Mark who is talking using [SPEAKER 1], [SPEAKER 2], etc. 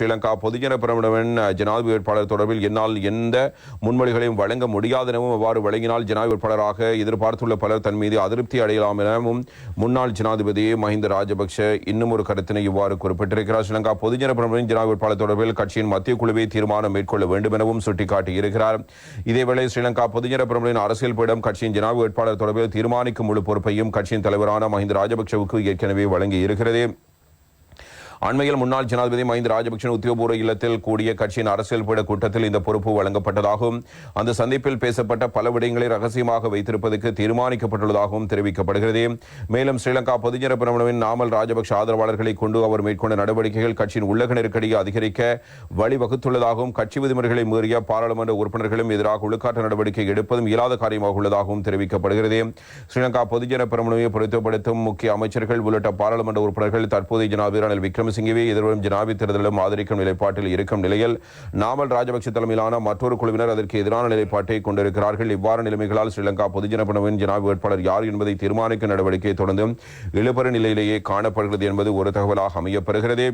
[SPEAKER 1] ஸ்ரீலங்கா பொதுஜன பிரமுடவின் ஜனாதிபதி வேட்பாளர் தொடர்பில் என்னால் எந்த முன்மொழிகளையும் வழங்க முடியாதெனவும் அவ்வாறு வழங்கினால் ஜனாதிபதி வேட்பாளராக எதிர்பார்த்துள்ள பலர் தன் மீது அதிருப்தி அடையலாம் எனவும் முன்னாள் ஜனாதிபதி மஹிந்த ராஜபக்ஷ இன்னும் ஒரு கருத்தினை இவ்வாறு குறிப்பிட்டிருக்கிறார். ஸ்ரீலங்கா பொதுஜன பிரமுடவின் ஜனாதிபதி வேட்பாளர் தொடர்பில் கட்சியின் மத்திய குழுவை தீர்மானம் மேற்கொள்ள வேண்டும் எனவும் சுட்டிக்காட்டியிருக்கிறார். இதேவேளை ஸ்ரீலங்கா பொதுஜன பிரமுடவின் அரசியல் பீடம் கட்சியின் ஜனாதிபதி வேட்பாளர் தொடர்பில் தீர்மானிக்கும் முழு பொறுப்பையும் கட்சியின் தலைவரான மஹிந்த ராஜபக்ஷவுக்கு ஏற்கனவே வழங்கி இருக்கிறது அண்மையில் முன்னாள் ஜனாதிபதி மஹிந்த ராஜபக்ஷ உத்தியோகபூர்வ இல்லத்தில் கூடிய கட்சியின் அரசியல் பீட கூட்டத்தில் இந்த பொறுப்பு வழங்கப்பட்டதாகவும் அந்த சந்திப்பில் பேசப்பட்ட பல விடயங்களை ரகசியமாக வைத்திருப்பதற்கு தீர்மானிக்கப்பட்டுள்ளதாகவும் தெரிவிக்கப்படுகிறது. மேலும் ஸ்ரீலங்கா பொதுஜன பிரமணவின் நாமல் ராஜபக்ஷ ஆதரவாளர்களை கொண்டு அவர் மேற்கொண்ட நடவடிக்கைகள் கட்சியின் உள்ளக நெருக்கடியை அதிகரிக்க வழிவகுத்துள்ளதாகவும் கட்சி விதிமுறைகளை மீறிய பாராளுமன்ற உறுப்பினர்களும் எதிராக ஒழுக்காற்று நடவடிக்கை எடுப்பதும் இயலாத காரியமாக உள்ளதாகவும் தெரிவிக்கப்படுகிறது. ஸ்ரீலங்கா பொதுஜன பிரமுடவை பொருத்தப்படுத்தும் முக்கிய அமைச்சர்கள் உள்ளிட்ட பாராளுமன்ற உறுப்பினர்கள் தற்போதைய ஜனாதிபதி ரணில் விக்ரமசிங்கவே எதிர்வரும் ஜனாதிபதி தேர்தலிலும் ஆதரிக்கும் நிலைப்பாட்டில் இருக்கும் நிலையில் நாமல் ராஜபக்ஷ தலைமையிலான மற்றொரு குழுவினர் அதற்கு எதிரான நிலைப்பாட்டை கொண்டிருக்கிறார்கள். இவ்வாறு நிலைமைகளால் ஸ்ரீலங்கா பொதுஜன பிரிவின் ஜனாதிபதி வேட்பாளர் யார் என்பதை தீர்மானிக்கும் நடவடிக்கை தொடர்ந்து இழுபறி நிலையிலேயே காணப்படுகிறது என்பது ஒரு தகவலாக அமையப்பெறுகிறது